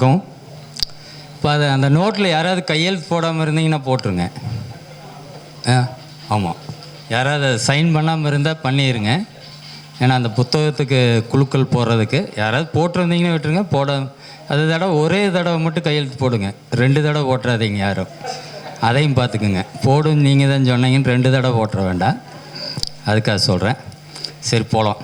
இருக்கும். இப்போ அது அந்த நோட்டில் யாராவது கையெழுத்து போடாமல் இருந்தீங்கன்னா போட்டுருங்க. ஆ ஆமாம் யாராவது சைன் பண்ணாமல் இருந்தால் பண்ணிடுங்க ஏன்னா அந்த புத்தகத்துக்கு குழுக்கள் போடுறதுக்கு யாராவது போட்டிருந்தீங்கன்னா விட்டுருங்க. போட அது தடவை ஒரே தடவை மட்டும் கையெழுத்து போடுங்க. ரெண்டு தடவை போட்டுறாதீங்க யாரும். அதையும் பார்த்துக்குங்க. போடும் நீங்கள் தான் சொன்னீங்கன்னு ரெண்டு தடவை போட்டுற வேண்டாம். அதுக்காக சொல்கிறேன் சரி போகலாம்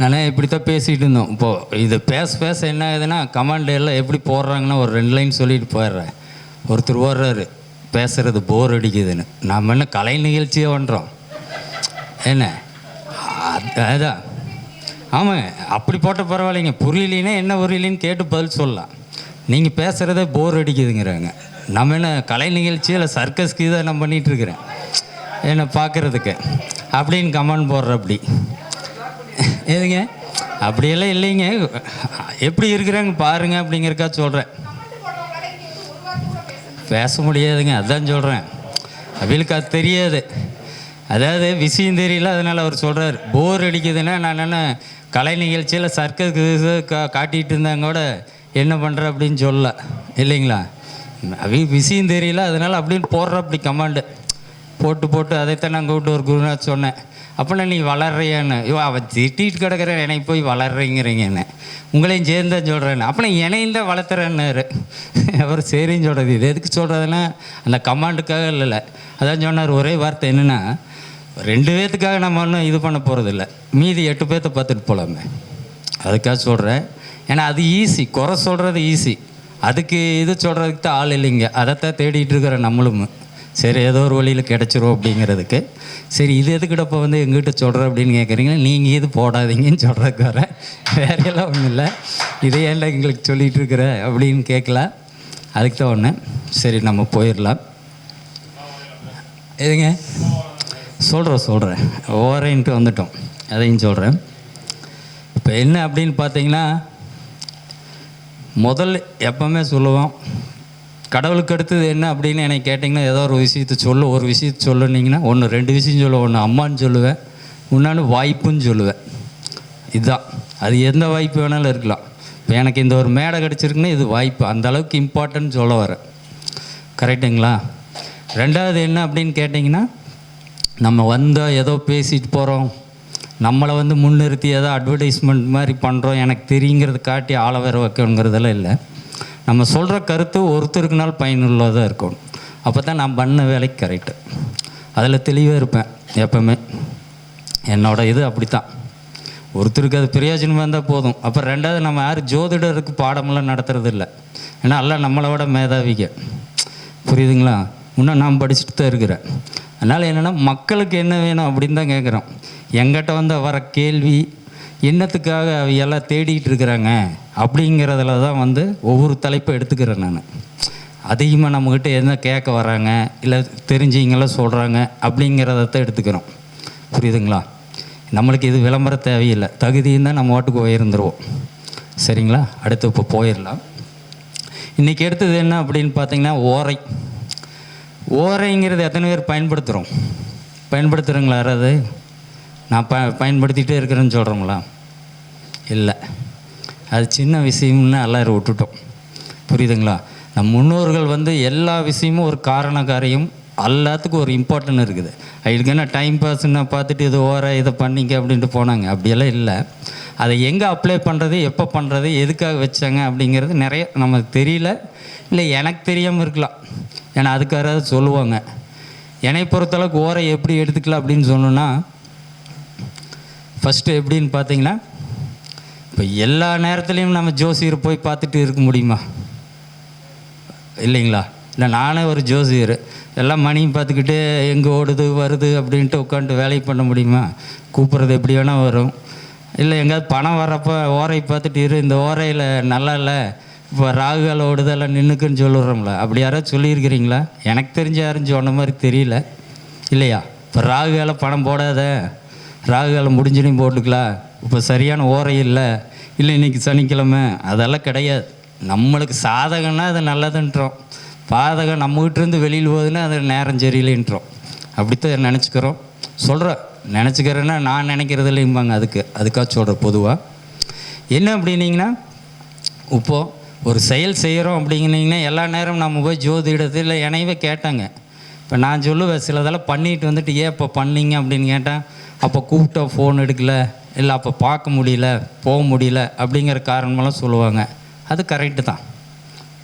நானே இப்படி தான் பேசிகிட்டு இருந்தோம். இப்போது இது பேச பேச என்ன ஆகுதுன்னா கமாண்ட் எல்லாம் எப்படி போடுறாங்கன்னா ஒரு ரெண்டு லைன் சொல்லிட்டு போயிடுறேன். ஒருத்தர் ஓடுறாரு. பேசுகிறது போர் அடிக்குதுன்னு. நாம் என்ன கலை நிகழ்ச்சியே பண்ணுறோம் என்ன? அதுதான் ஆமாங்க அப்படி போட்ட பரவாயில்லைங்க. புரியலைன்னா என்ன புரியலைன்னு கேட்டு பதில் சொல்லலாம். நீங்கள் பேசுகிறதே போர் அடிக்குதுங்கிறாங்க. நம்ம என்ன கலை நிகழ்ச்சி இல்லை சர்க்கஸ்க்கு தான் நான் பண்ணிகிட்ருக்குறேன் என்ன பார்க்குறதுக்கு அப்படின்னு கமெண்ட் போடுற அப்படி. எதுங்க? அப்படியெல்லாம் இல்லைங்க. எப்படி இருக்கிறாங்க பாருங்க அப்படிங்கிறக்கா சொல்கிறேன் பேச முடியாதுங்க அதான் சொல்கிறேன் அவளுக்கு அது தெரியாது. அதாவது விஷயம் தெரியல அதனால் அவர் சொல்கிறார் போர் அடிக்குதுன்னா நான் என்ன கலை நிகழ்ச்சியில் சர்க்கஸ் கா காட்டிகிட்டு இருந்தாங்க கூட என்ன பண்ணுற அப்படின்னு சொல்ல. இல்லைங்களா? அவி விஷயம் தெரியல அதனால் அப்படின்னு போடுற அப்படி கமாண்டு போட்டு போட்டு அதைத்தான் நான் கூப்பிட்டு ஒரு குருநாத் சொன்னேன். அப்போனா நீ வளர்றியான்னு ஐயோ அவன் திட்டிட்டு கிடக்கிற என்னை போய் வளர்றீங்கிறீங்க என்ன? உங்களையும் சேர்ந்து சொல்கிறேன்னு அப்போ என்னையும் வளர்த்துறேன்னாரு. அவர் சரின்னு சொல்கிறது இது எதுக்கு சொல்கிறதுன்னா அந்த கமாண்டுக்காக இல்லைல்ல. அதான் சொன்னார் ஒரே வார்த்தை என்னென்னா ரெண்டு பேர்த்துக்காக நம்ம ஒன்றும் இது பண்ண போகிறதில்ல மீதி எட்டு பேர்த்த பார்த்துட்டு போகலாமே அதுக்காக சொல்கிறேன் ஏன்னா அது ஈஸி குறை சொல்கிறது ஈஸி அதுக்கு இது சொல்கிறதுக்கு தான் ஆள் இல்லைங்க. அதைத்தான் தேடிட்டு இருக்கிற நம்மளும். சரி ஏதோ ஒரு வழியில் கிடச்சிரும் அப்படிங்கிறதுக்கு. சரி இது எதுக்கிட்டப்போ வந்து எங்கிட்ட சொல்கிற அப்படின்னு கேட்குறீங்க நீங்கள் இது போடாதீங்கன்னு சொல்கிறதுக்கு வர. வேறையெல்லாம் ஒன்றும் இல்லை. இதை ஏன்டா எங்களுக்கு சொல்லிகிட்டு இருக்கிற அப்படின்னு கேட்கல அதுக்கு தான் ஒன்று சரி நம்ம போயிடலாம். எதுங்க சொல்கிறேன் சொல்கிறேன் ஓரேன்ட்டு வந்துட்டோம். அதையும் சொல்கிறேன் இப்போ என்ன அப்படின்னு பார்த்தீங்கன்னா முதல் எப்பவுமே சொல்லுவோம் கடவுளுக்கு அடுத்தது என்ன அப்படின்னு என்னை கேட்டிங்கன்னா ஏதோ ஒரு விஷயத்த சொல்லு ஒரு விஷயத்த சொல்லுனீங்கன்னா ஒன்று ரெண்டு விஷயம் சொல்லுவேன் ஒன்று அம்மான்னு சொல்லுவேன் இன்னொன்று வாய்ப்புன்னு சொல்லுவேன். இதுதான். அது எந்த வாய்ப்பு வேணாலும் இருக்கலாம். இப்போ எனக்கு இந்த ஒரு மேடை கிடச்சிருக்குன்னா இது வாய்ப்பு. அந்த அளவுக்கு இம்பார்ட்டன்ட் சொல்ல வரேன். கரெக்டுங்களா ரெண்டாவது என்ன அப்படின்னு கேட்டிங்கன்னா நம்ம வந்தால் ஏதோ பேசிட்டு போகிறோம் நம்மளை வந்து முன்னிறுத்தி ஏதோ அட்வர்டைஸ்மெண்ட் மாதிரி பண்ணுறோம் எனக்கு தெரியுங்கிறது காட்டி ஆள வேற வைக்கணுங்கிறதெல்லாம் இல்லை. நம்ம சொல்கிற கருத்து ஒருத்தருக்குனால பயனுள்ளதாக இருக்கணும் அப்போ தான் நான் பண்ண வேலைக்கு கரெக்டு அதில் தெளிவாக இருப்பேன் எப்பவுமே. என்னோட இது அப்படித்தான். ஒருத்தருக்கு அது பிரயோஜனமாக இருந்தால் போதும். அப்போ ரெண்டாவது நம்ம யார் ஜோதிடருக்கு பாடமெல்லாம் நடத்துறது இல்லை ஏன்னா எல்லாம் நம்மளோட மேதாவிக. புரியுதுங்களா? இன்னும் நான் படிச்சுட்டு தான் இருக்கிறேன். அதனால் என்னென்னா மக்களுக்கு என்ன வேணும் அப்படின்னு தான் கேட்குறோம் எங்கிட்ட வந்து வர கேள்வி என்னத்துக்காக அவ எல்லாம் தேடிட்டு இருக்கிறாங்க அப்படிங்கிறதுல தான் வந்து ஒவ்வொரு தலைப்பை எடுத்துக்கிறேன் நான். அதிகமாக நம்மக்கிட்ட என்ன கேட்க வராங்க இல்லை தெரிஞ்சவங்களாம் சொல்கிறாங்க அப்படிங்கிறத தான் எடுத்துக்கிறோம். புரியுதுங்களா? நம்மளுக்கு இது விளம்பரம் தேவையில்லை. தகுதியும் தான் நம்ம ஓட்டுக்கு உயர்ந்துருவோம். சரிங்களா? அடுத்து இப்போ போயிடலாம். இன்றைக்கி எடுத்தது என்ன அப்படின்னு பார்த்தீங்கன்னா ஓரை. ஓரைங்கிறது எத்தனை பேர் பயன்படுத்துகிறோம்? பயன்படுத்துகிறோங்களா யாராவது? நான் ப பயன்படுத்திகிட்டே இருக்கிறேன்னு சொல்கிறோங்களா இல்லை. அது சின்ன விஷயம்னு எல்லாரும் விட்டுட்டோம். புரியுதுங்களா? நம் முன்னோர்கள் வந்து எல்லா விஷயமும் ஒரு காரண காரியம் எல்லாத்துக்கும் ஒரு இம்பார்ட்டன் இருக்குது. அவங்களுக்கு என்ன டைம் பாஸ்ன்னு பார்த்துட்டு இது ஓர இதை பண்ணிங்க அப்படின்ட்டு போனாங்க. அப்படியெல்லாம் இல்லை. அதை எங்கே அப்ளை பண்ணுறது எப்போ பண்ணுறது எதுக்காக வச்சாங்க அப்படிங்கிறது நிறைய நமக்கு தெரியல. இல்லை எனக்கு தெரியாமல் இருக்கலாம். ஏன்னா அதுக்காக சொல்லுவாங்க. என்னை பொறுத்தளவுக்கு ஓரை எப்படி எடுத்துக்கலாம் அப்படின்னு சொன்னோன்னா ஃபஸ்ட்டு எப்படின்னு பார்த்தீங்கன்னா இப்போ எல்லா நேரத்துலையும் நம்ம ஜோசியர் போய் பார்த்துட்டு இருக்க முடியுமா? இல்லைங்களா? இல்லை நானே ஒரு ஜோசியர். எல்லாம் மணியும் பார்த்துக்கிட்டு எங்கே ஓடுது வருது அப்படின்ட்டு உட்காந்து வேலையை பண்ண முடியுமா? கூப்பிட்றது எப்படி வேணால் வரும். இல்லை எங்கேயாவது பணம் வரப்போ ஓரை பார்த்துட்டு இரு இந்த ஓரையில் நல்லா இல்லை இப்போ ராகுகால ஓடுதெல்லாம் நின்றுக்குன்னு சொல்லுறோம்ல அப்படி யாராவது சொல்லியிருக்கிறீங்களா? எனக்கு தெரிஞ்ச யாரும் சொன்ன மாதிரி தெரியல. இல்லையா? இப்போ ராகுகால பணம் போடாத. ராகுகாலம் முடிஞ்சுனையும் போட்டுக்கலாம் இப்போ சரியான ஓரை இல்லை. இல்லை இன்னைக்கு சனிக்கிழமை. அதெல்லாம் கிடையாது. நம்மளுக்கு சாதகம்னா அது நல்லதுன்றோம். பாதகம் நம்மகிட்டேருந்து வெளியில் போகுதுன்னா அது நேரம் சரியில்லைன்றோம். அப்படித்தான் நினச்சிக்கிறோம். சொல்கிறேன் நினச்சிக்கிறேன்னா நான் நினைக்கிறது இல்லைம்பாங்க அதுக்கு. அதுக்காக சொல்கிறேன் பொதுவாக என்ன அப்படின்னீங்கன்னா இப்போது ஒரு செயல் செய்கிறோம் அப்படிங்கிறீங்கன்னா எல்லா நேரம் நம்ம போய் ஜோதிடத்தில் என்னையவே கேட்டாங்க. இப்போ நான் சொல்லுவேன் சிலதெல்லாம் பண்ணிட்டு வந்துட்டு ஏன் இப்போ பண்ணீங்க? அப்படின்னு கேட்டேன் அப்போ கூப்பிட்டா ஃபோன் எடுக்கல. இல்லை அப்போ பார்க்க முடியல போக முடியல அப்படிங்கிற காரணமெல்லாம் சொல்லுவாங்க. அது கரெக்டு தான்.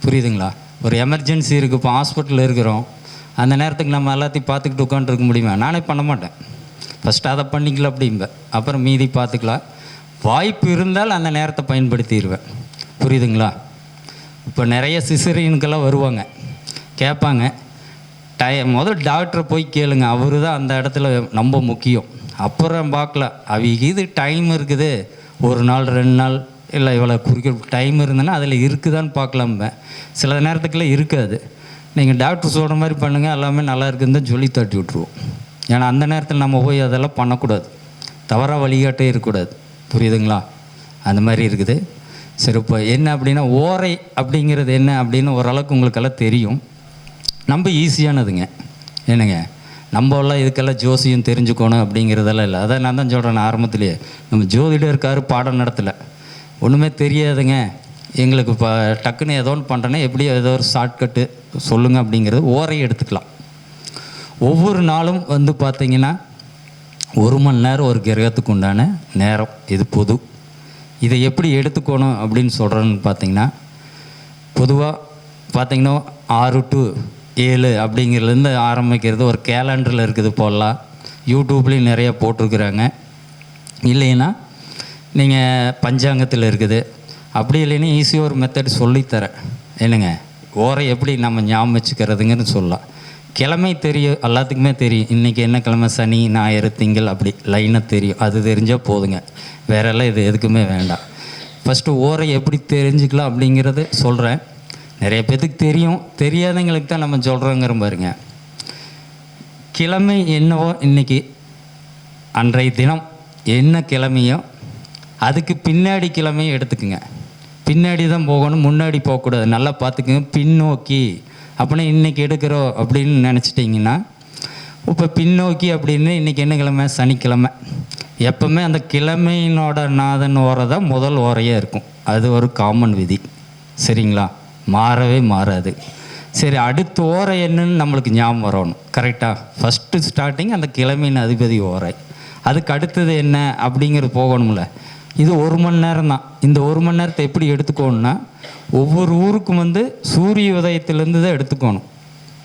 புரியுதுங்களா? ஒரு எமர்ஜென்சி இருக்குது இப்போ ஹாஸ்பிட்டலில் இருக்கிறோம். அந்த நேரத்துக்கு நம்ம எல்லாத்தையும் பார்த்துக்கிட்டு உட்காந்துருக்க முடியுமா? நானே பண்ண மாட்டேன். ஃபஸ்ட்டு அதை பண்ணிக்கல அப்படிம்பேன். அப்புறம் மீதி பார்த்துக்கலாம். வாய்ப்பு இருந்தால் அந்த நேரத்தை பயன்படுத்திடுவேன். புரியுதுங்களா? இப்போ நிறைய சிசரியனுக்கெல்லாம் வருவாங்க. கேட்பாங்க. டய முதல் டாக்டரை போய் கேளுங்க. அவரு தான் அந்த இடத்துல ரொம்ப முக்கியம். அப்புறம் பார்க்கலாம் அவங்க இது டைம் இருக்குது. ஒரு நாள் ரெண்டு நாள் இல்லை இவ்வளோ குறிக்க டைம் இருந்ததுன்னா அதில் இருக்குதான்னு பார்க்கலாம்ப சில நேரத்துக்குலாம் இருக்காது. நீங்கள் டாக்டர் சொல்கிற மாதிரி பண்ணுங்கள் எல்லாமே நல்லா இருக்குன்னு தான் சொல்லி தட்டி விட்ருவோம் ஏன்னா அந்த நேரத்தில் நம்ம போய் அதெல்லாம் பண்ணக்கூடாது. தவறாக வழிகாட்டே இருக்கக்கூடாது. புரியுதுங்களா? அந்த மாதிரி இருக்குது. சரி இப்போ என்ன அப்படின்னா ஓரை அப்படிங்கிறது என்ன அப்படின்னு ஓரளவுக்கு உங்களுக்கெல்லாம் தெரியும். நம்ம ஈஸியானதுங்க என்னங்க? நம்மளாம் இதுக்கெல்லாம் ஜோசியம் தெரிஞ்சுக்கணும் அப்படிங்கிறதெல்லாம் இல்லை. அதான் நான் தான் சொல்கிறேன் ஆரம்பத்திலேயே. நம்ம ஜோதிடர் இருக்கார் பாடம் நடத்தலை. ஒன்றுமே தெரியாதுங்க. எங்களுக்கு இப்போ டக்குன்னு ஏதோ ஒன்று பண்ணுறேன்னா எப்படி ஏதோ ஒரு ஷார்ட்கட்டு சொல்லுங்கள் அப்படிங்கிறது ஓரை எடுத்துக்கலாம். ஒவ்வொரு நாளும் வந்து பார்த்திங்கன்னா ஒரு மணி நேரம் ஒரு கிரகத்துக்கு உண்டான நேரம். இது பொது. இதை எப்படி எடுத்துக்கணும் அப்படின்னு சொல்கிறேன்னு பார்த்தீங்கன்னா பொதுவாக பார்த்திங்கன்னா ஆறு டு ஏழு அப்படிங்கிறதுலேருந்து ஆரம்பிக்கிறது ஒரு கேலண்டரில் இருக்குது போடலாம். யூடியூப்லேயும் நிறைய போட்டிருக்கிறாங்க. இல்லைன்னா நீங்கள் பஞ்சாங்கத்தில் இருக்குது. அப்படி இல்லைன்னா ஈஸியாக ஒரு மெத்தட் சொல்லித்தரேன். என்னங்க? ஓரை எப்படி நம்ம ஞாபகம் வச்சுக்கிறதுங்கன்னு சொல்லலாம். கிழமை தெரியும் எல்லாத்துக்குமே தெரியும். இன்றைக்கி என்ன கிழமை? சனி ஞாயிறு திங்கள் அப்படி. லைனாக தெரியும். அது தெரிஞ்சால் போதுங்க. வேறெல்லாம் இது எதுக்குமே வேண்டாம். ஃபஸ்ட்டு ஓரை எப்படி தெரிஞ்சுக்கலாம் அப்படிங்கிறது சொல்கிறேன் நிறைய பேத்துக்கு தெரியும். தெரியாதவங்களுக்கு தான் நம்ம சொல்கிறோங்கிற பாருங்க. கிழமை என்னவோ இன்னைக்கு அன்றைய தினம் என்ன கிழமையோ அதுக்கு பின்னாடி கிழமையும் எடுத்துக்குங்க. பின்னாடி தான் போகணும் முன்னாடி போகக்கூடாது. நல்லா பார்த்துக்குங்க பின்னோக்கி. அப்படின்னா இன்றைக்கி எடுக்கிறோம் அப்படின்னு நினச்சிட்டிங்கன்னா இப்போ பின்னோக்கி அப்படின்னு இன்றைக்கி என்ன கிழமை? சனிக்கிழமை. எப்பவுமே அந்த கிழமையினோட நாதன் ஓரை தான் முதல் ஓரையாக இருக்கும். அது ஒரு காமன் விதி. சரிங்களா? மாறவே மாறாது. சரி அடுத்த ஓரை என்னன்னு நம்மளுக்கு ஞாபகம் வரணும். கரெக்டாக ஃபஸ்ட்டு ஸ்டார்டிங் அந்த கிழமையின் அதிபதி ஓரை. அதுக்கு அடுத்தது என்ன அப்படிங்கிறது போகணும்ல. இது ஒரு மணி நேரம் தான். இந்த ஒரு மணி நேரத்தை எப்படி எடுத்துக்கோணும்னா ஒவ்வொரு ஊருக்கும் வந்து சூரிய உதயத்திலேருந்து தான் எடுத்துக்கணும்.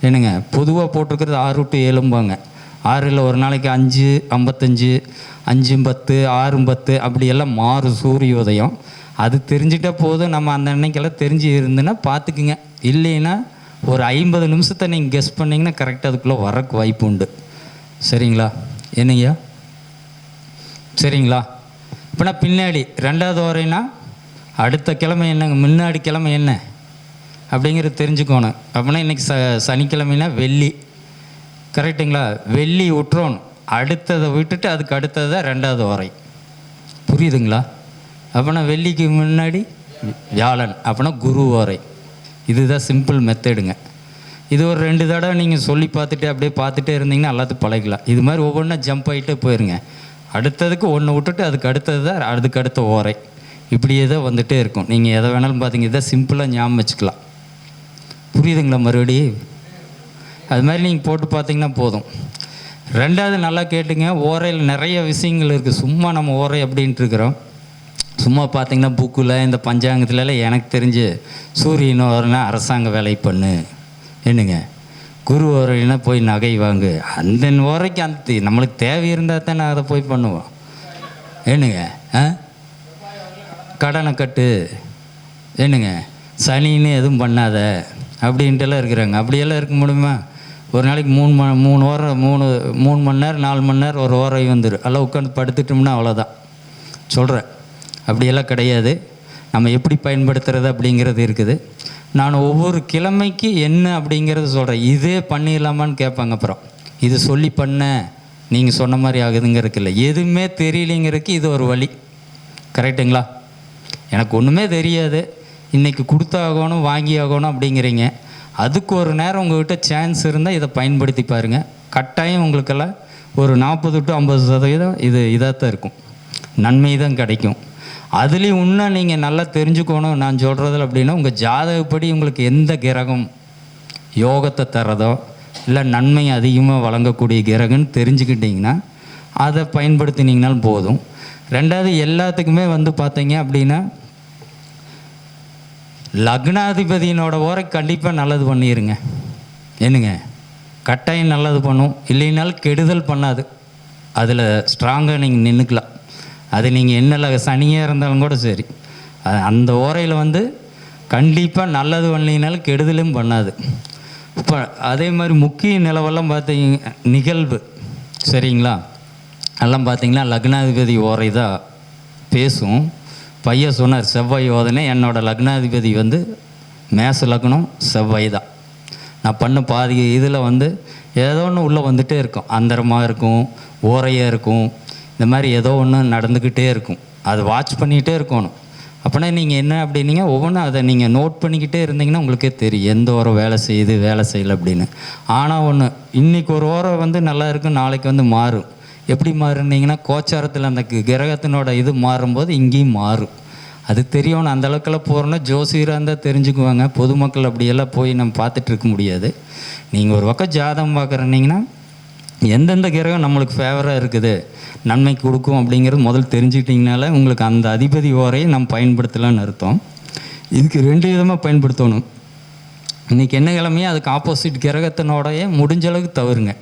என்னங்க? பொதுவாக போட்டிருக்கிறது ஆறு டு ஏழும்பாங்க. ஆறில் ஒரு நாளைக்கு அஞ்சு ஐம்பத்தஞ்சு அஞ்சும் பத்து ஆறும் பத்து அப்படியெல்லாம் மாறும் சூரிய உதயம். அது தெரிஞ்சுட்டா போதும். நம்ம அந்த அன்னைக்கெல்லாம் தெரிஞ்சு இருந்துன்னா பார்த்துக்குங்க. இல்லைன்னா ஒரு ஐம்பது நிமிஷத்தை நீங்கள் கெஸ் பண்ணிங்கன்னா கரெக்டாக அதுக்குள்ளே வரக்கு வாய்ப்பு உண்டு. சரிங்களா? என்னங்கய்யா சரிங்களா? இப்போனா பின்னாடி ரெண்டாவது வரைனா அடுத்த கிழமை என்னங்க முன்னாடி கிழமை என்ன? அப்படிங்கிறது தெரிஞ்சுக்கோணும். அப்படின்னா இன்றைக்கி ச சனிக்கிழமைனா வெள்ளி. கரெக்டுங்களா வெள்ளி விட்டுறோன்னு அடுத்ததை விட்டுட்டு அதுக்கு அடுத்தது தான் ரெண்டாவது வரை. புரியுதுங்களா? அப்போனா வெள்ளிக்கு முன்னாடி வியாழன் அப்போனா குரு ஓரை இதுதான் சிம்பிள் மெத்தடுங்க இது ஒரு ரெண்டு தடவை நீங்கள் சொல்லி பார்த்துட்டு அப்படியே பார்த்துட்டே இருந்தீங்கன்னா எல்லாத்துக்கும் பழகலாம் இது மாதிரி ஒவ்வொன்றா ஜம்ப் ஆகிட்டே போயிருங்க. அடுத்ததுக்கு ஒன்று விட்டுட்டு அதுக்கு அடுத்தது தான் அதுக்கு அடுத்த ஓரை. இப்படியே தான் வந்துகிட்டே இருக்கும். நீங்கள் எதை வேணாலும் பார்த்தீங்க இதை சிம்பிளாக ஞாபகம் வச்சுக்கலாம். புரியுதுங்களா மறுபடியும்? அது மாதிரி நீங்கள் போட்டு பார்த்தீங்கன்னா போதும். ரெண்டாவது நல்லா கேட்டுங்க ஓரையில் நிறைய விஷயங்கள் இருக்குது சும்மா நம்ம ஓரை அப்படின்ட்டு இருக்கிறோம். சும்மா பார்த்தீங்கன்னா புக்கில் இந்த பஞ்சாங்கத்துலலாம் எனக்கு தெரிஞ்சு சூரியன் வரனா அரசாங்க வேலை பண்ணு என்னங்க? குரு வரலைன்னா போய் நகை வாங்கு. அந்த வரைக்கும் அந்த நம்மளுக்கு தேவை இருந்தால் தான் நான் அதை போய் பண்ணுவோம். என்னங்க? ஆ? கடனை கட்டு. என்னங்க? சனின்னு எதுவும் பண்ணாத. அப்படின்ட்டுலாம் இருக்கிறாங்க. அப்படியெல்லாம் இருக்க முடியுமா? ஒரு நாளைக்கு மூணு ம மூணு ஓரம் மூணு மூணு மணி நேரம் நாலு மணி நேரம் ஒரு ஓரம் வந்துடும் எல்லாம் உட்காந்து படுத்துட்டோம்னா அவ்வளோதான் சொல்கிறேன் அப்படியெல்லாம் கிடையாது. நம்ம எப்படி பயன்படுத்துறது அப்படிங்கிறது இருக்குது. நான் ஒவ்வொரு கிழமைக்கு என்ன அப்படிங்கிறத சொல்கிறேன் இதே பண்ணிடலாமான்னு கேட்பாங்க அப்புறம். இது சொல்லி பண்ண. நீங்கள் சொன்ன மாதிரி ஆகுதுங்கிறதுக்கு இல்லை. எதுவுமே தெரியலைங்கிறதுக்கு இது ஒரு வழி. கரெக்டுங்களா எனக்கு ஒன்றுமே தெரியாது. இன்றைக்கி கொடுத்தாகணும் வாங்கி ஆகணும் அப்படிங்கிறீங்க. அதுக்கு ஒரு நேரம் உங்கள்கிட்ட சான்ஸ் இருந்தால் இதை பயன்படுத்தி பாருங்கள் கட்டாயம் உங்களுக்கெல்லாம் ஒரு நாற்பது டு ஐம்பது சதவீதம் இது இதாக தான் இருக்கும். நன்மை தான் கிடைக்கும். அதுலேயும் இன்னும் நீங்கள் நல்லா தெரிஞ்சுக்கணும் நான் சொல்கிறதில் அப்படின்னா உங்கள் ஜாதகப்படி உங்களுக்கு எந்த கிரகம் யோகத்தை தரதோ இல்லை நன்மை அதிகமாக வழங்கக்கூடிய கிரகம்னு தெரிஞ்சுக்கிட்டிங்கன்னா அதை பயன்படுத்தினீங்கனாலும் போதும். ரெண்டாவது எல்லாத்துக்குமே வந்து பார்த்தீங்க அப்படின்னா லக்னாதிபதியினோட ஓரை கண்டிப்பாக நல்லது பண்ணிடுங்க என்னங்க? கட்டாயம் நல்லது பண்ணும். இல்லைனாலும் கெடுதல் பண்ணாது. அதில் ஸ்ட்ராங்காக நீங்கள் நின்றுக்கலாம் அது நீங்கள் என்ன சனியாக இருந்தாலும் கூட சரி. அந்த ஓரையில் வந்து கண்டிப்பாக நல்லது பண்ணினாலும் கெடுதலும் பண்ணாது. இப்போ அதே மாதிரி முக்கிய நிலவெல்லாம் பார்த்தீங்க நிகழ்வு. சரிங்களா? எல்லாம் பார்த்தீங்கன்னா லக்னாதிபதி ஓரை தான் பேசும். பையன் சொன்னார் செவ்வாய் ஓதனை என்னோடய லக்னாதிபதி வந்து மேச லக்னம் செவ்வாய் தான். நான் பண்ண பாதி இதில் வந்து ஏதோ ஒன்று உள்ளே வந்துகிட்டே இருக்கும். அந்தரமாக இருக்கும் ஓரையாக இருக்கும். இந்த மாதிரி ஏதோ ஒன்று நடந்துக்கிட்டே இருக்கும். அது வாட்ச் பண்ணிக்கிட்டே இருக்கணும். அப்போனா நீங்கள் என்ன அப்படின்னீங்க? ஒவ்வொன்றும் அதை நீங்கள் நோட் பண்ணிக்கிட்டே இருந்தீங்கன்னா உங்களுக்கே தெரியும். எந்த ஓரம் வேலை செய்யுது வேலை செய்யலை அப்படின்னு. ஆனால் ஒன்று இன்றைக்கி ஒரு ஓரம் வந்து நல்லா இருக்கும் நாளைக்கு வந்து மாறும். எப்படி மாறுனீங்கன்னா கோச்சாரத்தில் அந்த கிரகத்தினோட இது மாறும்போது இங்கேயும் மாறும். அது தெரியணும் அந்த அளவுக்குலாம் போகிறோன்னா ஜோசியராக இருந்தால் தெரிஞ்சுக்குவாங்க. பொதுமக்கள் அப்படியெல்லாம் போய் நம்ம பார்த்துட்டு இருக்க முடியாது. நீங்கள் ஒரு பக்கம் ஜாதகம் பார்க்குறீங்கன்னா எந்தெந்த கிரகம் நம்மளுக்கு ஃபேவராக இருக்குது? நன்மை கொடுக்கும் அப்படிங்கிறது முதல் தெரிஞ்சுக்கிட்டிங்கனால உங்களுக்கு அந்த அதிபதி ஓரையை நம்ம பயன்படுத்தலாம்னு அர்த்தம். இதுக்கு ரெண்டு விதமாக பயன்படுத்தணும். இன்றைக்கி என்ன கிழமையோ அதுக்கு ஆப்போசிட் கிரகத்தினோடைய முடிஞ்ச அளவுக்கு தவறுங்க.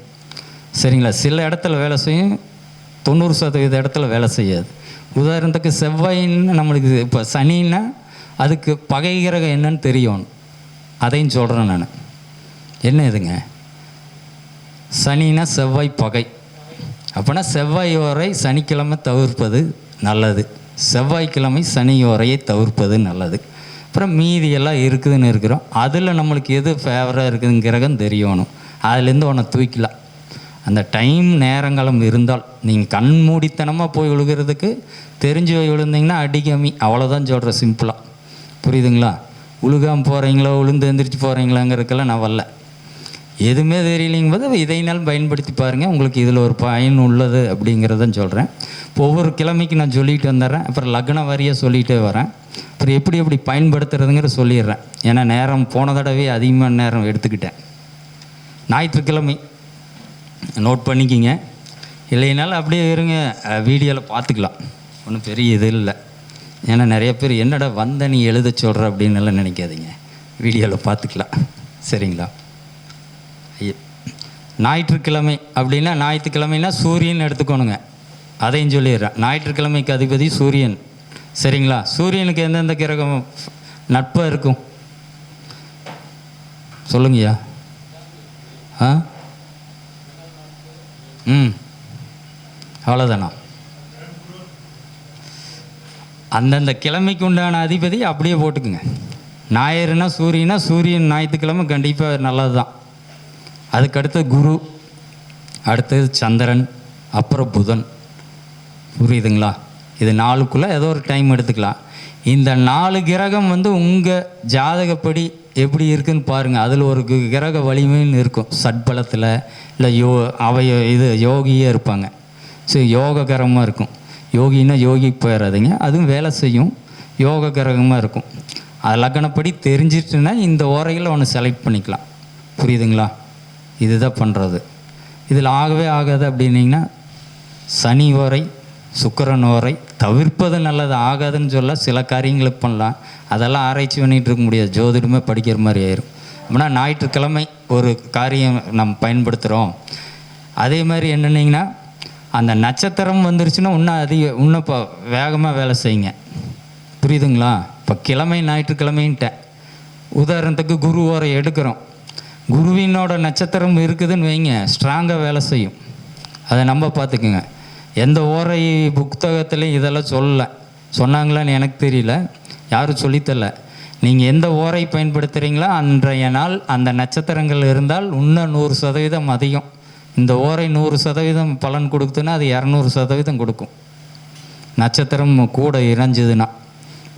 சரிங்களா? சில இடத்துல வேலை செய்யும் தொண்ணூறு சதவீத இடத்துல வேலை செய்யாது. உதாரணத்துக்கு செவ்வாயின்னு நம்மளுக்கு இப்போ சனின்னா அதுக்கு பகை கிரகம் என்னன்னு தெரியும். அதையும் சொல்கிறேன் நான். என்ன இதுங்க? சனினா செவ்வாய் பகை. அப்போனா செவ்வாய் ஓரை சனிக்கிழமை தவிர்ப்பது நல்லது. செவ்வாய்க்கிழமை சனி தவிர்ப்பது நல்லது. அப்புறம் மீதி எல்லாம் இருக்குதுன்னு இருக்கிறோம். அதில் நம்மளுக்கு எது ஃபேவராக இருக்குதுங்கிறகம் தெரியணும். அதுலேருந்து உன்னை தூக்கலாம் அந்த டைம் நேரங்களும் இருந்தால் நீங்கள் கண் மூடித்தனமாக போய் விழுகிறதுக்கு தெரிஞ்சு போய் விழுந்தீங்கன்னா அடி கம்மி அவ்வளோதான் சொல்கிறேன் சிம்பிளாக புரியுதுங்களா? உழுகாமல் போகிறீங்களோ உளுந்து எந்திரிச்சு போகிறீங்களாங்கிறதுக்கெல்லாம் நான் வரல. எதுவுமே தெரியலைங்க போது இதைனாலும் பயன்படுத்தி பாருங்கள் உங்களுக்கு இதில் ஒரு பயன் உள்ளது அப்படிங்கிறதான் சொல்கிறேன் இப்போ ஒவ்வொரு கிழமைக்கு நான் சொல்லிட்டு வந்துடுறேன். அப்புறம் லக்ன வாரியாக சொல்லிகிட்டே வரேன். அப்புறம் எப்படி எப்படி பயன்படுத்துறதுங்கிற சொல்லிடுறேன். ஏன்னா நேரம் போன தடவை அதிகமான நேரம் எடுத்துக்கிட்டேன். ஞாயிற்றுக்கிழமை. நோட் பண்ணிக்கிங்க. இல்லைனாலும் அப்படியே இருங்க. வீடியோவில் பார்த்துக்கலாம். ஒன்றும் பெரிய இது இல்லை. ஏன்னா நிறைய பேர் என்னடா வந்த நீ எழுத சொல்கிற அப்படின்னு எல்லாம் நினைக்காதீங்க. வீடியோவில் பார்த்துக்கலாம். சரிங்களா? ஞாயிற்றுக்கிழமை அப்படின்னா ஞாயிற்றுக்கிழமைனா சூரியன் எடுத்துக்கணுங்க. அதையும் சொல்லிடுறேன். ஞாயிற்றுக்கிழமைக்கு அதிபதி சூரியன். சரிங்களா? சூரியனுக்கு எந்தெந்த கிரகம் நட்பாக இருக்கும்? சொல்லுங்கய்யா. ஆ? ம். அவ்வளோதானா அந்தந்த கிழமைக்கு உண்டான அதிபதி அப்படியே போட்டுக்குங்க. ஞாயிறுனா சூரியனா சூரியன் ஞாயிற்றுக்கிழமை கண்டிப்பாக நல்லது தான் அதுக்கடுத்து குரு அடுத்தது சந்திரன் அப்புறம் புதன். புரியுதுங்களா? இது நாளுக்குள்ளே ஏதோ ஒரு டைம் எடுத்துக்கலாம். இந்த நாலு கிரகம் வந்து உங்கள் ஜாதகப்படி எப்படி இருக்குன்னு பாருங்கள் அதில் ஒரு கிரக வலிமைன்னு இருக்கும். சட்பலத்தில் இல்லை யோ அவைய இது யோகியே இருப்பாங்க. ஸோ யோக கிரகமாக இருக்கும். யோகின்னா யோகி போயிடாதீங்க அதுவும் வேலை செய்யும். யோக கிரகமாக இருக்கும். அது லக்கணப்படி தெரிஞ்சிட்டுன்னா இந்த ஓரையில் ஒன்று செலக்ட் பண்ணிக்கலாம். புரியுதுங்களா? இதுதான் பண்ணுறது இதில் ஆகவே ஆகாது அப்படின்னிங்கன்னா சனி ஓரை சுக்கரன் வரை தவிர்ப்பது நல்லது ஆகாதுன்னு சொல்ல சில காரியங்களுக்கு பண்ணலாம். அதெல்லாம் ஆராய்ச்சி பண்ணிகிட்டு இருக்க முடியாது. ஜோதிடமே படிக்கிற மாதிரி ஆயிரும். அப்படின்னா ஞாயிற்றுக்கிழமை ஒரு காரியம் நம்ம பயன்படுத்துகிறோம் அதே மாதிரி என்னென்னிங்கன்னா அந்த நட்சத்திரம் வந்துருச்சுன்னா இன்னும் அதிக இன்னும் இப்போ வேகமாக வேலை செய்யுங்க. புரியுதுங்களா? இப்போ கிழமை ஞாயிற்றுக்கிழமைன்ட்டேன். உதாரணத்துக்கு குரு ஓரை எடுக்கிறோம். குருவினோட நட்சத்திரம் இருக்குதுன்னு வைங்க ஸ்ட்ராங்காக வேலை செய்யும். அதை நம்ம பார்த்துக்குங்க. எந்த ஓரை புத்தகத்துலேயும் இதெல்லாம் சொல்லலை. சொன்னாங்களான்னு எனக்கு தெரியல. யாரும் சொல்லித்தரல நீங்கள் எந்த ஓரை பயன்படுத்துகிறீங்களோ அன்றைய நாள் அந்த நட்சத்திரங்கள் இருந்தால் இன்னும் நூறு சதவீதம் அதிகம். இந்த ஓரை நூறு சதவீதம் பலன் கொடுக்குதுன்னா அது இரநூறு சதவீதம் கொடுக்கும். நட்சத்திரம் கூட இணைஞ்சதுன்னா.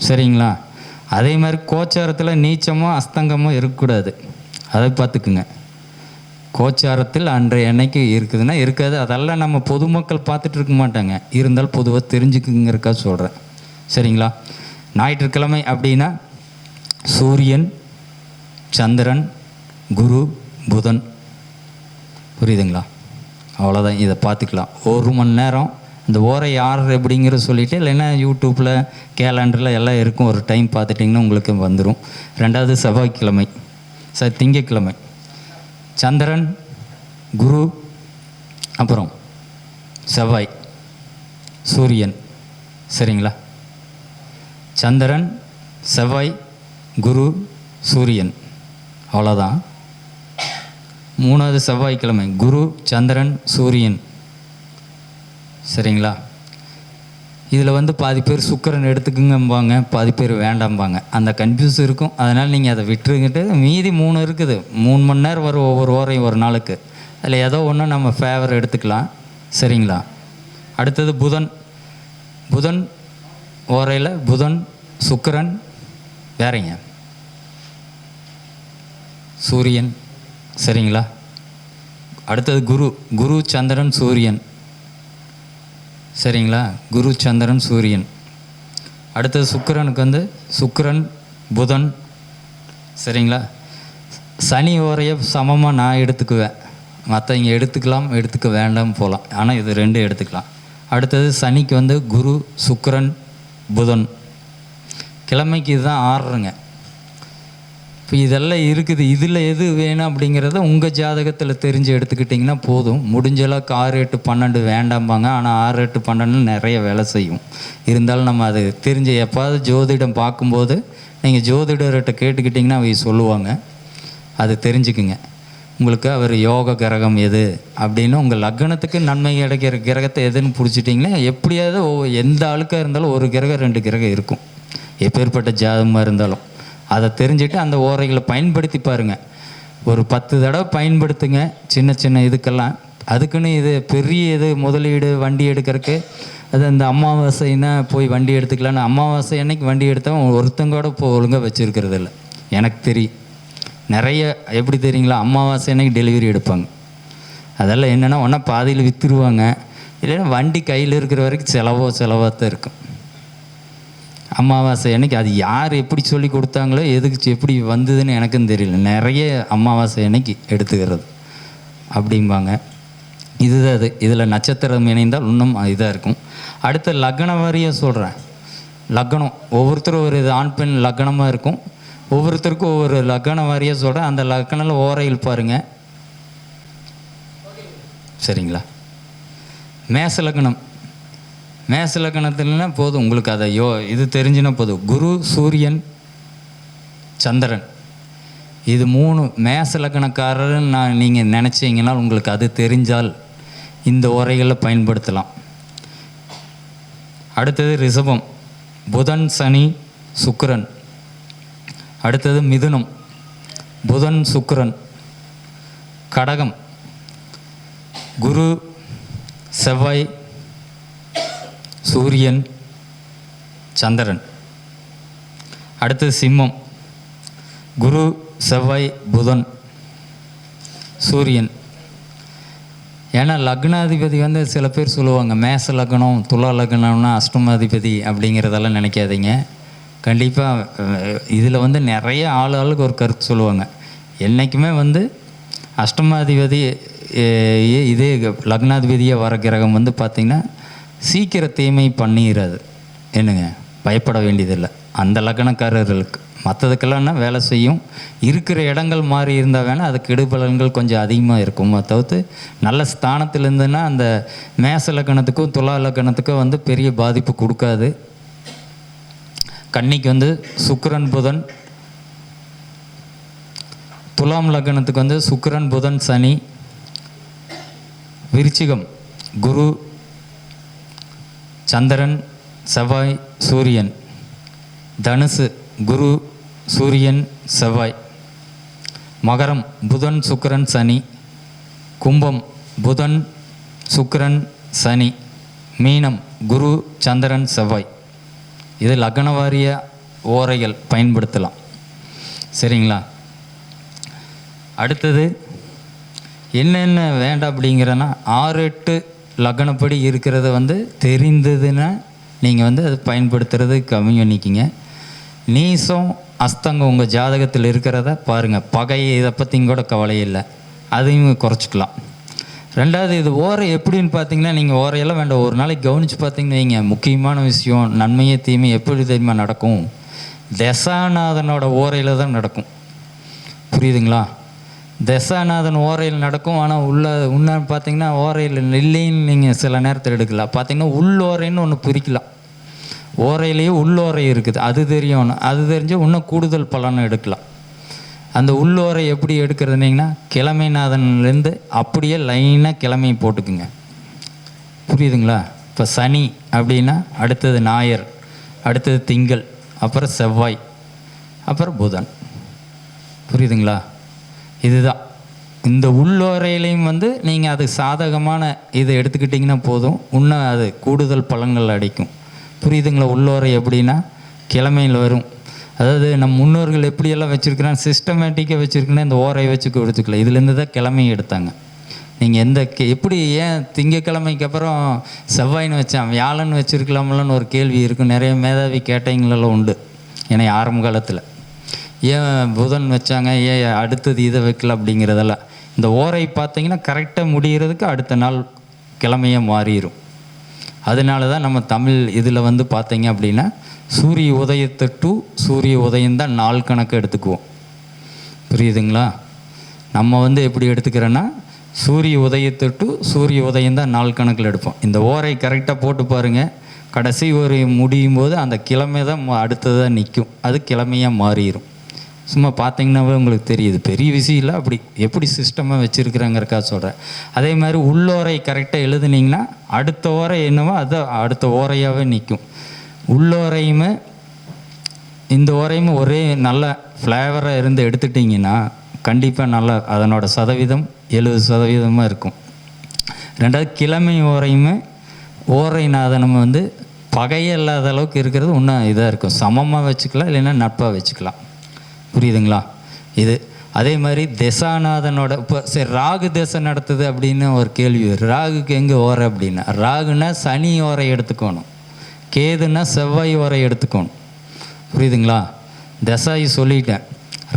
சரிங்களா? அதே மாதிரி கோச்சாரத்தில் நீச்சமோ அஸ்தங்கமோ இருக்கக்கூடாது. அதை பார்த்துக்குங்க. கோச்சாரத்தில் அன்றைய அன்னைக்கு இருக்குதுன்னா இருக்காது. அதெல்லாம் நம்ம பொதுமக்கள் பார்த்துட்டு இருக்க மாட்டாங்க. இருந்தாலும் பொதுவாக தெரிஞ்சுக்குங்கிறக்கா சொல்கிறேன் சரிங்களா? ஞாயிற்றுக்கிழமை அப்படின்னா சூரியன் சந்திரன் குரு புதன். புரியுதுங்களா? அவ்வளோதான் இதை பார்த்துக்கலாம். ஒரு மணி நேரம். இந்த ஓரை யார் எப்படிங்கிற சொல்லிவிட்டு இல்லைன்னா யூடியூப்பில் கேலண்டரில் எல்லாம் இருக்கும். ஒரு டைம் பார்த்துட்டிங்கன்னா உங்களுக்கு வந்துடும் ரெண்டாவது செவ்வாய்க்கிழமை. ச திங்கக்கிழமை சந்திரன் குரு அப்புறம் செவ்வாய் சூரியன். சரிங்களா? சந்திரன் செவ்வாய் குரு சூரியன். அவ்வளோதான் மூணாவது செவ்வாய்க்கிழமை குரு சந்திரன் சூரியன். சரிங்களா? இதில் வந்து பாதி பேர் சுக்கிரன் எடுத்துக்குங்கம்பாங்க பாதி பேர் வேண்டாம்பாங்க. அந்த கன்ஃபியூஸ் இருக்கும். அதனால் நீங்கள் அதை விட்டுருங்கிட்டு மீதி மூணு இருக்குது. மூணு மணி நேரம் வரும் ஒவ்வொரு ஓரையும் ஒரு நாளுக்கு. அதில் ஏதோ ஒன்று நம்ம ஃபேவர் எடுத்துக்கலாம். சரிங்களா? அடுத்தது புதன். புதன் ஓரையில் புதன் சுக்கிரன் வேறங்க. சூரியன். சரிங்களா? அடுத்தது குரு. குரு சந்திரன் சூரியன். சரிங்களா? குரு சந்திரன் சூரியன். அடுத்தது சுக்கரனுக்கு வந்து சுக்கரன் புதன். சரிங்களா? சனி ஓரைய சமமாக நான் எடுத்துக்குவேன். மற்றவங்க எடுத்துக்கலாம் எடுத்துக்க வேண்டாம் போகலாம் ஆனால் இது ரெண்டும் எடுத்துக்கலாம். அடுத்தது சனிக்கு வந்து குரு சுக்கரன் புதன். கிழமைக்கு இதுதான் ஆறுறங்க இப்போ இதெல்லாம் இருக்குது. இதில் எது வேணும் அப்படிங்கிறத உங்கள் ஜாதகத்தில் தெரிஞ்சு எடுத்துக்கிட்டிங்கன்னா போதும். முடிஞ்சளவுக்கு ஆறு எட்டு பன்னெண்டு வேண்டாம்பாங்க. ஆனால் ஆறு எட்டு பன்னெண்டு நிறைய வேலை செய்யும். இருந்தாலும் நம்ம அது தெரிஞ்ச எப்பாவது ஜோதிடம் பார்க்கும்போது நீங்கள் ஜோதிடர்கிட்ட கேட்டுக்கிட்டிங்கன்னா அவங்க சொல்லுவாங்க. அது தெரிஞ்சுக்குங்க. உங்களுக்கு அவர் யோக கிரகம் எது அப்படின்னு உங்கள் லக்னத்துக்கு நன்மை கிடைக்கிற கிரகத்தை எதுன்னு பிடிச்சிட்டிங்கன்னா எப்படியாவது எந்த ஆளுக்காக இருந்தாலும் ஒரு கிரகம் ரெண்டு கிரகம் இருக்கும். எப்பேற்பட்ட ஜாதகமாக இருந்தாலும். அதை தெரிஞ்சுட்டு அந்த ஓரைகளை பயன்படுத்தி பாருங்கள் ஒரு பத்து தடவை பயன்படுத்துங்க சின்ன சின்ன இதுக்கெல்லாம். அதுக்குன்னு இது பெரிய இது முதலீடு வண்டி எடுக்கிறதுக்கு அது அந்த அமாவாசைன்னா போய் வண்டி எடுத்துக்கலான்னு அமாவாசை அன்னைக்கு வண்டி எடுத்தவன் ஒருத்தங்கூட இப்போ ஒழுங்காக வச்சுருக்கிறது இல்லை. எனக்கு தெரியும் நிறைய எப்படி தெரியுங்களா? அமாவாசை அன்னைக்கு டெலிவரி எடுப்பாங்க. அதெல்லாம் என்னென்னா ஒன்றா பாதியில் விற்றுருவாங்க இல்லைன்னா வண்டி கையில் இருக்கிற வரைக்கும் செலவோ செலவாக தான் இருக்கும். அமாவாசை அன்னைக்கு அது யார் எப்படி சொல்லி கொடுத்தாங்களோ எதுக்கு எப்படி வந்ததுன்னு எனக்கும் தெரியல. நிறைய அமாவாசை அன்னைக்கு எடுத்துக்கிறது அப்படிம்பாங்க. இதுதான் அது. இதில் நட்சத்திரம் இணைந்தால் இன்னும் இதாக இருக்கும். அடுத்த லக்ன வாரியாக சொல்கிறேன் லக்னம். ஒவ்வொருத்தரும் ஒரு இது ஆண் பெண் லக்னமாக இருக்கும். ஒவ்வொருத்தருக்கும் ஒவ்வொரு லக்ன வாரியாக சொல்கிறேன் அந்த லக்னில் ஓரையில் பாருங்கள் சரிங்களா? மேச லக்னம். மேச போதும். உங்களுக்கு அதை யோ இது தெரிஞ்சுனா போதும். குரு சூரியன் சந்திரன். இது மூணு மேச லக்னக்காரர்னு நான் நீங்கள் நினச்சிங்கன்னா உங்களுக்கு அது தெரிஞ்சால் இந்த உரைகளை பயன்படுத்தலாம். அடுத்தது ரிஷபம். புதன் சனி சுக்கரன். அடுத்தது மிதுனம். புதன் சுக்கரன். கடகம். குரு செவ்வாய் சூரியன் சந்திரன். அடுத்தது சிம்மம். குரு செவ்வாய் புதன் சூரியன். ஏன்னா லக்னாதிபதி வந்து சில பேர் சொல்லுவாங்க மேச லக்னம் துலா லக்னம்னா அஷ்டமாதிபதி அப்படிங்கிறதெல்லாம் நினைக்காதீங்க. கண்டிப்பாக இதில் வந்து நிறைய ஆள் ஆளுக்கு ஒரு கருத்து சொல்லுவாங்க. என்றைக்குமே வந்து அஷ்டமாதிபதி இதே லக்னாதிபதியாக வர கிரகம் வந்து பார்த்திங்கன்னா சீக்கிர தீமை பண்ணிடுறது என்னங்க? பயப்பட வேண்டியதில்லை. அந்த லக்னக்காரர்களுக்கு மற்றதுக்கெல்லாம்னா வேலை செய்யும்? இருக்கிற இடங்கள் மாறி இருந்தால் வேணால் அதுக்கு கெடுபலன்கள் கொஞ்சம் அதிகமாக இருக்கும் தவிர்த்து நல்ல ஸ்தானத்தில் இருந்ததுன்னா அந்த மேச லக்கணத்துக்கும் துலா லக்கணத்துக்கும் வந்து பெரிய பாதிப்பு கொடுக்காது. கன்னிக்கு வந்து சுக்கரன் புதன். துலாம் லக்னத்துக்கு வந்து சுக்கரன் புதன் சனி. விருச்சிகம் குரு சந்திரன் செவ்வாய் சூரியன். தனுசு குரு சூரியன் செவ்வாய். மகரம் புதன் சுக்கரன் சனி. கும்பம் புதன் சுக்கரன் சனி. மீனம் குரு சந்திரன் செவ்வாய். இது லக்னவாரிய ஓரைகள் பயன்படுத்தலாம். சரிங்களா? அடுத்தது என்னென்ன வேண்டாம் அப்படிங்கிறன்னா ஆறு எட்டு லக்னப்படி இருக்கிறத வந்து தெரிந்ததுன்னா நீங்கள் வந்து அது பயன்படுத்துறது கம்மி பண்ணிக்கிங்க. நீசம் அஸ்தங்கம் உங்கள் ஜாதகத்தில் இருக்கிறத பாருங்கள் பகை இதை பற்றியும் கூட கவலை இல்லை. அதையும் குறைச்சிக்கலாம். ரெண்டாவது இது ஓரை எப்படின்னு பார்த்தீங்கன்னா நீங்கள் ஓரையெல்லாம் வேண்டாம். ஒரு நாளைக்கு கவனித்து பார்த்தீங்கன்னு வைங்க. முக்கியமான விஷயம் நன்மையே தீமை எப்படி தெரியுமா நடக்கும்? தசாநாதனோட ஓரையில் தான் நடக்கும். புரியுதுங்களா? தசாநாதன் ஓரையில் நடக்கும். ஆனால் உள்ள உன்ன பார்த்தீங்கன்னா ஓரையில் இல்லைன்னு நீங்கள் சில நேரத்தில் எடுக்கலாம். பார்த்தீங்கன்னா உள் ஓரைன்னு ஒன்று பிரிக்கலாம். ஓரையிலேயே உள்ளோரை இருக்குது. அது தெரியும் அது தெரிஞ்சு இன்னும் கூடுதல் பலனும் எடுக்கலாம். அந்த உள்ளோரை எப்படி எடுக்கிறதுனீங்கன்னா கிழமைநாதன்லேருந்து அப்படியே லைனாக கிழமை போட்டுக்குங்க. புரியுதுங்களா? இப்போ சனி அப்படின்னா அடுத்தது ஞாயிறு அடுத்தது திங்கள் அப்புறம் செவ்வாய் அப்புறம் புதன். புரியுதுங்களா? இதுதான். இந்த உள்ளோரையிலையும் வந்து நீங்கள் அது சாதகமான இதை எடுத்துக்கிட்டிங்கன்னா போதும். இன்னும் அது கூடுதல் பலன்கள் அடிக்கும் புரியுதுங்களா? உள்ளோரை எப்படின்னா கிழமையில் வரும். அதாவது நம் முன்னோர்கள் எப்படியெல்லாம் வச்சுருக்கிறான் சிஸ்டமேட்டிக்காக வச்சுருக்குன்னா இந்த ஓரை வச்சு கொடுத்துக்கல. இதுலேருந்து தான் கிழமையை எடுத்தாங்க. நீங்கள் எந்த கே- எப்படி ஏன் திங்கக்கிழமைக்கு அப்புறம் செவ்வாயின்னு வச்சான்? வியாழன் வச்சுருக்கலாம்லன்னு ஒரு கேள்வி இருக்கும். நிறைய மேதாவி கேட்டவங்களெல்லாம் உண்டு. ஏன்னா ஆரம்ப காலத்தில் ஏன் புதன் வச்சாங்க? ஏன் அடுத்தது இதை வைக்கல அப்படிங்கிறதெல்லாம் இந்த ஓரை பார்த்தீங்கன்னா கரெக்டாக முடிகிறதுக்கு அடுத்த நாள் கிழமையாக மாறிடும் அதனால தான் நம்ம தமிழ் இதில் வந்து பார்த்தீங்க அப்படின்னா சூரிய உதயத்தை டு சூரிய உதயம் தான் நாள் கணக்கு எடுத்துக்குவோம். புரியுதுங்களா? நம்ம வந்து எப்படி எடுத்துக்கிறோன்னா சூரிய உதயத்தை டு சூரிய உதயம் தான் நாள் கணக்கில் எடுப்போம். இந்த ஓரை கரெக்டாக போட்டு பாருங்கள் கடைசி ஒரு முடியும் போது அந்த கிழமை தான் அடுத்ததாக நிற்கும் அது கிழமையாக மாறிடும் சும்மா பார்த்தீங்கன்னாவே உங்களுக்கு தெரியுது. பெரிய விஷயம் இல்லை அப்படி எப்படி சிஸ்டமாக வச்சுருக்குறாங்கிறக்கா சொல்கிறேன் அதே மாதிரி உள்ளோரை கரெக்டாக எழுதுனீங்கன்னா அடுத்த ஓரை என்னவோ அது அடுத்த ஓரையாகவே நிற்கும் உள்ளோரையுமே இந்த ஓரையும் ஒரே நல்ல ஃப்ளேவராக இருந்து எடுத்துட்டிங்கன்னா கண்டிப்பாக நல்ல அதனோட சதவீதம் எழுபது சதவீதமாக இருக்கும். ரெண்டாவது கிழமை ஓரையுமே ஓரைநாதனம் வந்து பகையே இல்லாத அளவுக்கு இருக்கிறது இன்னும் இதாக இருக்கும். சமமாக வச்சுக்கலாம் இல்லைன்னா நட்பாக வச்சுக்கலாம். புரியுதுங்களா? இது அதே மாதிரி திசாநாதனோட இப்போ சரி ராகு திசை நடத்துது அப்படின்னு ஒரு கேள்வி வரும் ராகுக்கு எங்கே ஓரை அப்படின்னா ராகுனா சனி ஓரை எடுத்துக்கணும். கேதுனா செவ்வாய் ஓரை எடுத்துக்கணும். புரியுதுங்களா? தசாயி சொல்லிட்டேன்.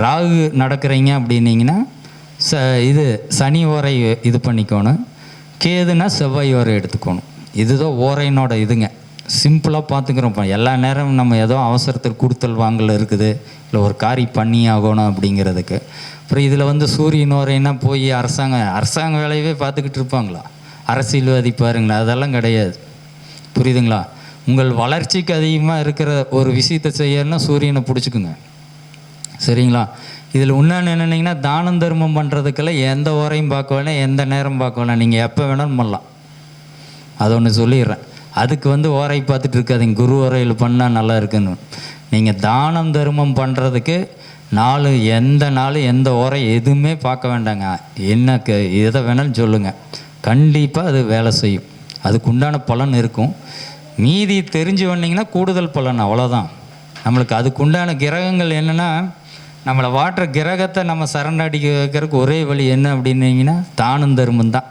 ராகு நடக்கிறீங்க அப்படின்னீங்கன்னா ச இது சனி ஓரை இது பண்ணிக்கணும். கேதுனா செவ்வாய் ஓரை எடுத்துக்கணும். இதுதான் ஓரையினோட இதுங்க. சிம்பிளாக பார்த்துக்கிறோம் இப்போ எல்லா நேரமும் நம்ம ஏதோ அவசரத்தில் கொடுத்தல் வாங்கல் இருக்குது. இல்லை ஒரு காரி பண்ணி ஆகணும் அப்படிங்கிறதுக்கு. அப்புறம் இதில் வந்து சூரியன் ஓரைன்னா போய் அரசாங்கம் அரசாங்க வேலையவே பார்த்துக்கிட்டு இருப்பாங்களா? அரசியல்வாதி பாருங்களா அதெல்லாம் கிடையாது. புரியுதுங்களா? உங்கள் வளர்ச்சிக்கு அதிகமாக இருக்கிற ஒரு விஷயத்தை செய்யணும்னா சூரியனை பிடிச்சிக்குங்க. சரிங்களா? இதில் இன்னொன்று என்னன்னீங்கன்னா தானம் தர்மம் பண்ணுறதுக்கெல்லாம் எந்த ஓரையும் பார்க்க வேணாம் எந்த நேரம் பார்க்க வேணாம் நீங்கள் எப்போ வேணாலும் பண்ணலாம். அதை ஒன்று சொல்லிடுறேன். அதுக்கு வந்து ஓரை பார்த்துட்டு இருக்காதிங்க. குரு ஓரையில் பண்ணால் நல்லா இருக்குன்னு. நீங்கள் தானம் தர்மம் பண்ணுறதுக்கு நாலு எந்த நாள் எந்த ஓரை எதுவுமே பார்க்க வேண்டாங்க. என்ன க எதை வேணாலும் சொல்லுங்கள் கண்டிப்பாக அது வேலை செய்யும். அதுக்கு உண்டான பலன் இருக்கும். மீதி தெரிஞ்சு வந்தீங்கன்னா கூடுதல் பலன் அவ்வளோதான் நம்மளுக்கு அதுக்குண்டான கிரகங்கள் என்னென்னா நம்மளை வாட்டுற கிரகத்தை நம்ம சரண்டடிக்க வைக்கிறதுக்கு ஒரே வழி என்ன அப்படின்னீங்கன்னா தானம் தர்மம் தான்.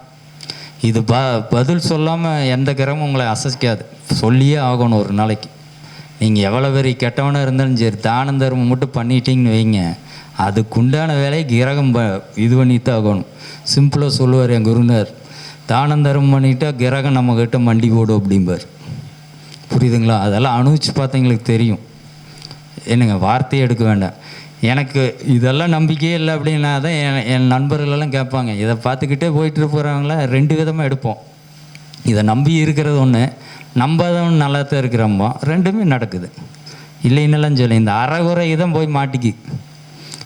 இது ப பதில் சொல்லாமல் எந்த கிரகமும் உங்களை அசைக்காது. சொல்லியே ஆகணும் ஒரு நாளைக்கு. நீங்கள் எவ்வளோ பெரிய கெட்டவனாக இருந்தாலும் சரி தானம் தர்மம் மட்டும் பண்ணிட்டீங்கன்னு வைங்க. அதுக்குண்டான வேலையை கிரகம் ப இது பண்ணித்தான் ஆகணும். சிம்பிளாக சொல்லுவார் என் குருநர் தானம் தர்மம் பண்ணிட்டா கிரகம் நம்மக்கிட்ட மண்டி போடும் அப்படிம்பார். புரியுதுங்களா? அதெல்லாம் அனுபவிச்சு பார்த்தவங்களுக்கு தெரியும். என்னங்க வார்த்தையே எடுக்க வேண்டாம். எனக்கு இதெல்லாம் நம்பிக்கையே இல்லை அப்படின்னா தான் என் என் நண்பர்களெல்லாம் கேட்பாங்க. இதை பார்த்துக்கிட்டே போயிட்டு போகிறவங்கள ரெண்டு விதமாக எடுப்போம். இதை நம்பி இருக்கிறது ஒன்று நம்பாதவன் நல்லா தான் இருக்கிறோமோ ரெண்டுமே நடக்குது. இல்லைன்னெல்லாம் சொல்லி. இந்த அறகுறை இதான் போய் மாட்டிக்கு.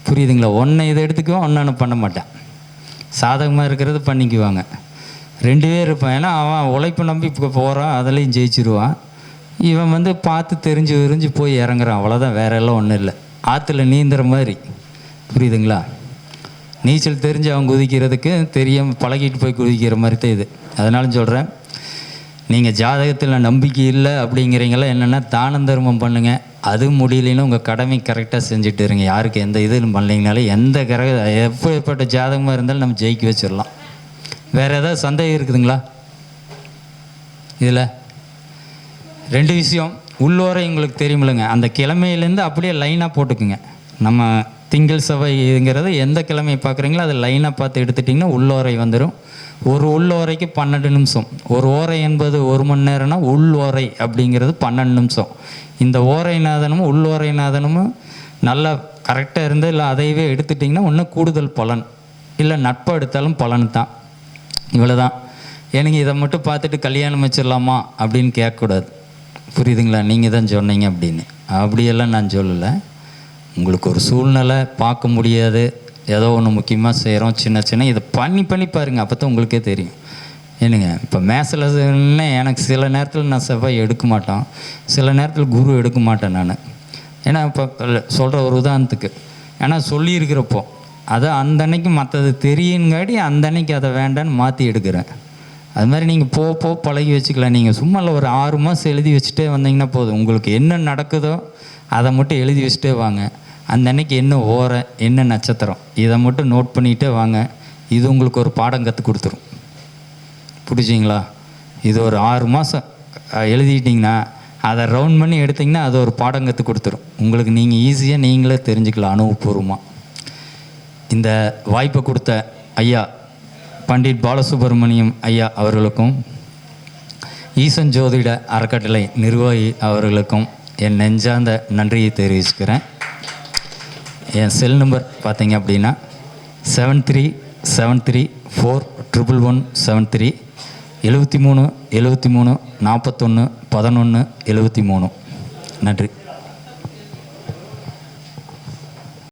புரியுதுங்களா? ஒன்றை இதை எடுத்துக்குவோம் ஒன்று பண்ண மாட்டேன். சாதகமாக இருக்கிறது பண்ணிக்குவாங்க. ரெண்டு பேர் இருப்பான். ஏன்னா அவன் உழைப்பு நம்பி இப்போ போகிறான் அதுலேயும் ஜெயிச்சிருவான். இவன் வந்து பார்த்து தெரிஞ்சு விரிஞ்சு போய் இறங்குறான். அவ்வளோதான் வேற எல்லாம் ஒன்றும் இல்லை. ஆற்றுல நீந்துற மாதிரி. புரியுதுங்களா? நீச்சல் தெரிஞ்சு அவங்க குதிக்கிறதுக்கு தெரியாமல் பழகிட்டு போய் குதிக்கிற மாதிரி தான் இது. அதனால சொல்கிறேன் நீங்கள் ஜாதகத்தில் நம்பிக்கை இல்லை அப்படிங்கிறீங்களா என்னென்னா தானம் தர்மம் பண்ணுங்கள் அது முடியலன்னு உங்கள் கடமை கரெக்டாக செஞ்சுட்டு இருங்க. யாருக்கு எந்த இதுவும் பண்ணலைங்கனாலும் எந்த கிரக எப்படிப்பட்ட ஜாதகமாக இருந்தாலும் நம்ம ஜெயிக்க வச்சிடலாம். வேறு ஏதாவது சந்தேகம் இருக்குதுங்களா? இதில்? ரெண்டு விஷயம். உள்ளோரை எங்களுக்கு தெரியுமில்லைங்க. அந்த கிழமையிலேருந்து அப்படியே லைனாக போட்டுக்குங்க. நம்ம திங்கள் சபைங்கிறது எந்த கிழமையை பார்க்குறீங்களோ அதை லைனாக பார்த்து எடுத்துட்டிங்கன்னா உள்ளோரை வந்துடும் ஒரு உள்ளோரைக்கு பன்னெண்டு நிமிஷம். ஒரு ஓரை என்பது ஒரு மணி நேரம்னா உள் ஓரை அப்படிங்கிறது பன்னெண்டு நிமிஷம். இந்த ஓரை நாதனமும் உள்ளோரை நாதனமும் நல்லா கரெக்டாக இருந்து இல்லை அதையவே எடுத்துட்டிங்கன்னா ஒன்றும் கூடுதல் பலன். இல்லை நட்பு எடுத்தாலும் பலன் தான். இவ்வளோ தான் எனக்கு இதை மட்டும் பார்த்துட்டு கல்யாணம் வச்சிடலாமா அப்படின்னு கேட்கக்கூடாது. புரியுதுங்களா? நீங்கள் தான் சொன்னீங்க அப்படின்னு. அப்படியெல்லாம் நான் சொல்லலை. உங்களுக்கு ஒரு சூழ்நிலை பார்க்க முடியாது. ஏதோ ஒன்று முக்கியமாக செய்கிறோம் சின்ன சின்ன இதை பண்ணி பண்ணி பாருங்கள் அப்போ தான் உங்களுக்கே தெரியும். என்னங்க இப்போ மேசில் எனக்கு சில நேரத்தில் நான் செவ்வாய் எடுக்க மாட்டோம் சில நேரத்தில் குரு எடுக்க மாட்டேன் நான். ஏன்னா இப்போ சொல்கிற ஒரு உதாரணத்துக்கு ஏன்னா சொல்லியிருக்கிறப்போ அதை அந்த அன்னைக்கு மற்றது தெரியுங்காட்டி அந்த அன்னைக்கு அதை வேண்டான்னு மாற்றி எடுக்கிறேன். அது மாதிரி நீங்கள் போ போ பழகி வச்சுக்கலாம். நீங்கள் சும்மா இல்லை ஒரு ஆறு மாதம் எழுதி வச்சுட்டே வந்தீங்கன்னா போதும். உங்களுக்கு என்ன நடக்குதோ அதை மட்டும் எழுதி வச்சுட்டே வாங்க. அந்த அன்னைக்கு என்ன ஓரை என்ன நட்சத்திரம் இதை மட்டும் நோட் பண்ணிகிட்டே வாங்க. இது உங்களுக்கு ஒரு பாடம் கற்றுக் கொடுத்துரும். பிடிச்சிங்களா இது ஒரு ஆறு மாதம் எழுதிட்டிங்கன்னா அதை ரவுண்ட் பண்ணி எடுத்திங்கன்னா அது ஒரு பாடம் கற்றுக் கொடுத்துரும். உங்களுக்கு நீங்கள் ஈஸியாக நீங்களே தெரிஞ்சுக்கலாம் அனுபவபூர்வமாக இந்த வாய்ப்பை கொடுத்த ஐயா பண்டிட் பாலசுப்ரமணியம் ஐயா அவர்களுக்கும் ஈசன் ஜோதிட அறக்கட்டளை நிர்வாகி அவர்களுக்கும் என் நெஞ்சார்ந்த நன்றியை தெரிவிச்சுக்கிறேன். என் செல் நம்பர் பார்த்தீங்க அப்படின்னா seven three seven three four triple one seven three எழுபத்தி மூணு எழுபத்தி மூணு நாற்பத்தொன்று பதினொன்று எழுபத்தி மூணு. நன்றி.